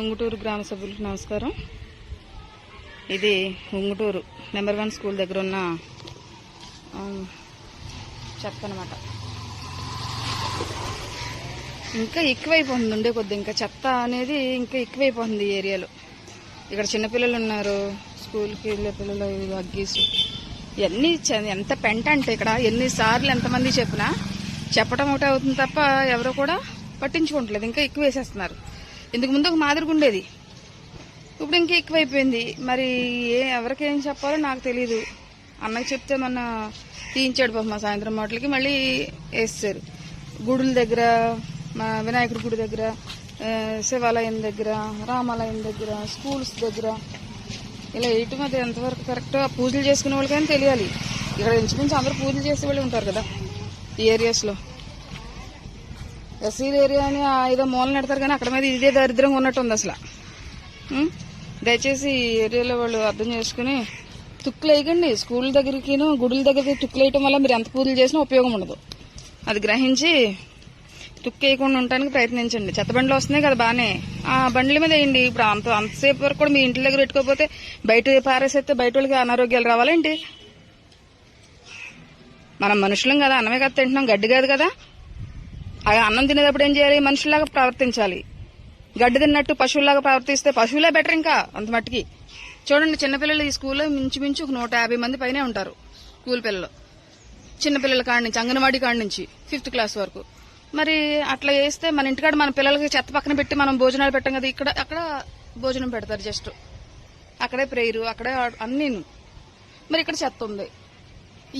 ఉంగుటూరు గ్రామ సభ్యులకు నమస్కారం. ఇది ఉంగుటూరు నెంబర్ వన్ స్కూల్ దగ్గర ఉన్న చెత్త అనమాట ఇంకా ఎక్కువైపోతుంది ఉండే కొద్ది ఇంకా చెత్త అనేది ఇంకా ఎక్కువైపోతుంది ఈ ఏరియాలో. ఇక్కడ చిన్నపిల్లలు ఉన్నారు స్కూల్కి వెళ్ళే పిల్లలు అగ్గీసు ఇవన్నీ ఎంత పెంట అంటే ఇక్కడ ఎన్నిసార్లు ఎంతమంది చెప్పినా చెప్పడం ఒకటే అవుతుంది తప్ప ఎవరు కూడా పట్టించుకోవట్లేదు ఇంకా ఎక్కువ వేసేస్తున్నారు. ఇందుకు ముందు ఒక మాదిరిగా ఉండేది. ఇప్పుడు ఇంకా ఎక్కువైపోయింది. మరి ఏ ఎవరికి ఏం చెప్పాలో నాకు తెలియదు అన్నకి చెప్తే మొన్న తీయించాడు పాప మా సాయంత్రం మాటలకి మళ్ళీ వేస్తారు గుడుల దగ్గర మా వినాయకుడి గుడి దగ్గర శివాలయం దగ్గర రామాలయం దగ్గర స్కూల్స్ దగ్గర. ఇలా వేయటం అది ఎంతవరకు కరెక్ట్ పూజలు చేసుకునే వాళ్ళకైనా తెలియాలి. ఇక్కడ ఇంచుమించు అందరూ పూజలు చేసే వాళ్ళు ఉంటారు కదా ఈ ఏరియాస్లో ఎస్సీ ఏరియా అని ఏదో మూలన పెడతారు కానీ అక్కడ మీద ఇదే దరిద్రంగా ఉన్నట్టు ఉంది అసలు దయచేసి ఈ ఏరియాలో వాళ్ళు అర్థం చేసుకుని తుక్కులేయకండి స్కూల్ దగ్గరికిను గుడుల దగ్గరికి తుక్కులు వేయటం వల్ల మీరు ఎంత పూజలు చేసినా ఉపయోగం ఉండదు. అది గ్రహించి తుక్కేయకుండా ఉండటానికి ప్రయత్నించండి. చెత్త బండ్లు వస్తున్నాయి కదా బాగానే ఆ బండ్ల మీద వేయండి. ఇప్పుడు అంత అంతసేపు వరకు కూడా మీ ఇంటి దగ్గర పెట్టుకోకపోతే బయట పారేసేస్తే బయట వాళ్ళకి అనారోగ్యాలు రావాలేంటి మనం మనుషులం కదా అన్నమే కదా తింటున్నాం. గడ్డి కాదు కదా. అన్నం తినేటప్పుడు ఏం చేయాలి? మనుషుల్లాగా ప్రవర్తించాలి. గడ్డి తిన్నట్టు పశువులాగా ప్రవర్తిస్తే పశువులే బెటర్ ఇంకా అంత మట్టికి. చూడండి చిన్నపిల్లలు ఈ స్కూల్లో మించుమించు ఒక నూట యాభై మంది పైనే ఉంటారు స్కూల్ పిల్లలు. చిన్నపిల్లల కాడి నుంచి అంగన్వాడీ కాడి నుంచి ఫిఫ్త్ క్లాస్ వరకు. మరి అట్లా చేస్తే మన ఇంటికాడ మన పిల్లలకి చెత్త పక్కన పెట్టి మనం భోజనాలు పెట్టాం కదా ఇక్కడ అక్కడ భోజనం పెడతారు జస్ట్. అక్కడే ప్రేయరు అక్కడే అన్నీ మరి ఇక్కడ చెత్త ఉంది.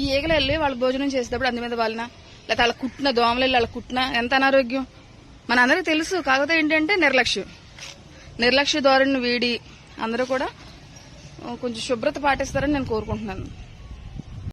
ఈ ఈగలు వెళ్ళి వాళ్ళు భోజనం చేసేటప్పుడు అందు మీద వాళ్ళన? లేకపోతే అలా కుట్టిన దోమలు అలా కుట్టిన ఎంత అనారోగ్యం? మన అందరికీ తెలుసు. కాకపోతే ఏంటంటే నిర్లక్ష్యం. నిర్లక్ష్య ధోరణిని వీడి అందరూ కూడా కొంచెం శుభ్రత పాటిస్తారని నేను కోరుకుంటున్నాను.